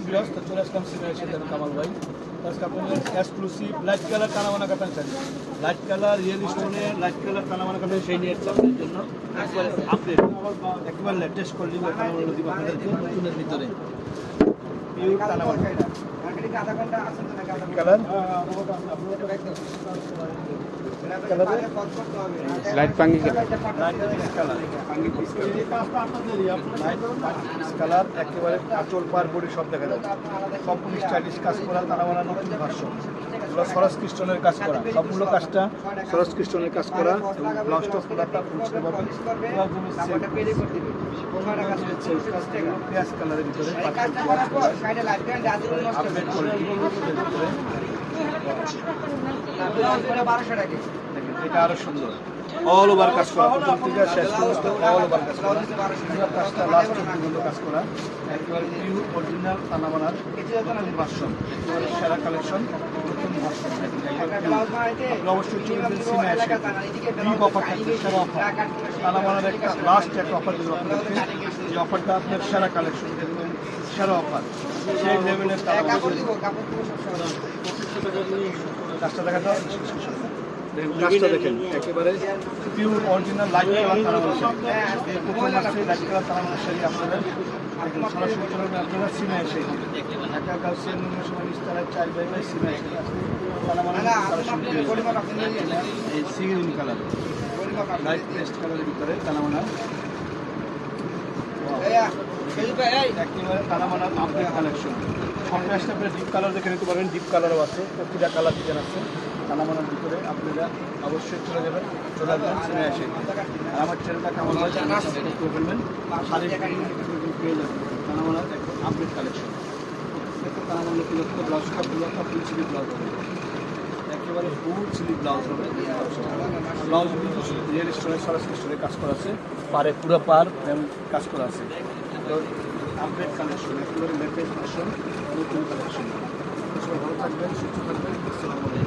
বিরাজ তো চলে আসলাম সিনিয়র সাথে কামাল ভাই আজকে আপনাদের এক্সক্লুসিভ লাইট কালার কানামানা কাটান চাই লাইট কালার রিয়েল স্টোনে লাইট কালার কানামানা কাটান সেই নিয়ে আপনাদের জন্য আপডেট একবার লেটেস্ট কানামানা দিব আপনাদেরকে নতুনের ভিতরে পিওর কানামানা কালার লাইট পাঙ্গি কালার একেবারে আঁচল পার বডি সব দেখা যাচ্ছে সম্পূর্ণ স্টাইলিশ কাজ করা তারা বানা নতুন ভাষ্য সরস কাজ করা সবগুলো কাজটা সরস ক্রিস্টনের কাজ করা এবং পেঁয়াজ কালারের ভিতরে এটা আরও সুন্দর। অল ওভার কাজ করা। প্রথম থেকে শেষ পর্যন্ত অল ওভার কাজ করা। কাজটা লাস্ট পর্যন্ত কাজ করা। একেবারে পিওর অরিজিনাল তানাবানার ভার্সন একেবারে সেরা কালেকশন নতুন ভার্সন অবশ্যই চলে যাবেন সিমে এসে। বিগ অফার থাকছে সেরা অফার তানাবানার একটা লাস্ট একটা অফার দেবো আপনাদেরকে। যে অফারটা আপনার সেরা কালেকশন দেখবেন সেরা অফার সেই লেভেলের কাজটা দেখা যায় দেখেন একেবারে পিওর অরিজিনাল লাইট কালার তারা বলছে প্রথম মাসে লাইট কালার তারা আপনাদের একদম সরাসরি চলবে আপনারা সিমে এসে ঢাকা গাউসিয়া নিম্ন সময় বিস্তারের চার বাই বাই সিমে এসে তারা এই সিগ্রিন কালার লাইট পেস্ট কালারের ভিতরে তারা একেবারে তারামানার আপডেট কালেকশন আপনারা ডিপ কালার দেখে নিতে পারবেন ডিপ কালারও আছে প্রতিটা কালার ডিজাইন আছে। তারামানার ভিতরে আপনারা অবশ্যই চলে যাবেন, চলে আসবেন চিনে আসে। আর আমার চ্যানেলটা কেমন হয় সাবস্ক্রাইব পেয়ে যাবেন একদম আপডেট কালেকশন প্রত্যেকটা তারামানার লক্ষ ব্লাউজটা পুরোটা ফুল চিলি ব্লাউজ হবে। একেবারে ফুল চিলি ব্লাউজ হবে। ব্লাউজ রিয়েল স্টোরে সরাসরি স্টোরে কাজ করা আছে। পারে পুরো পার কাজ করা আছে। তো আপডেট কালেকশন একেবারে লেটেস্ট ভার্সন নতুন কালেকশন ভালো থাকবেন, সুস্থ থাকবেন। আসসালামু আলাইকুম।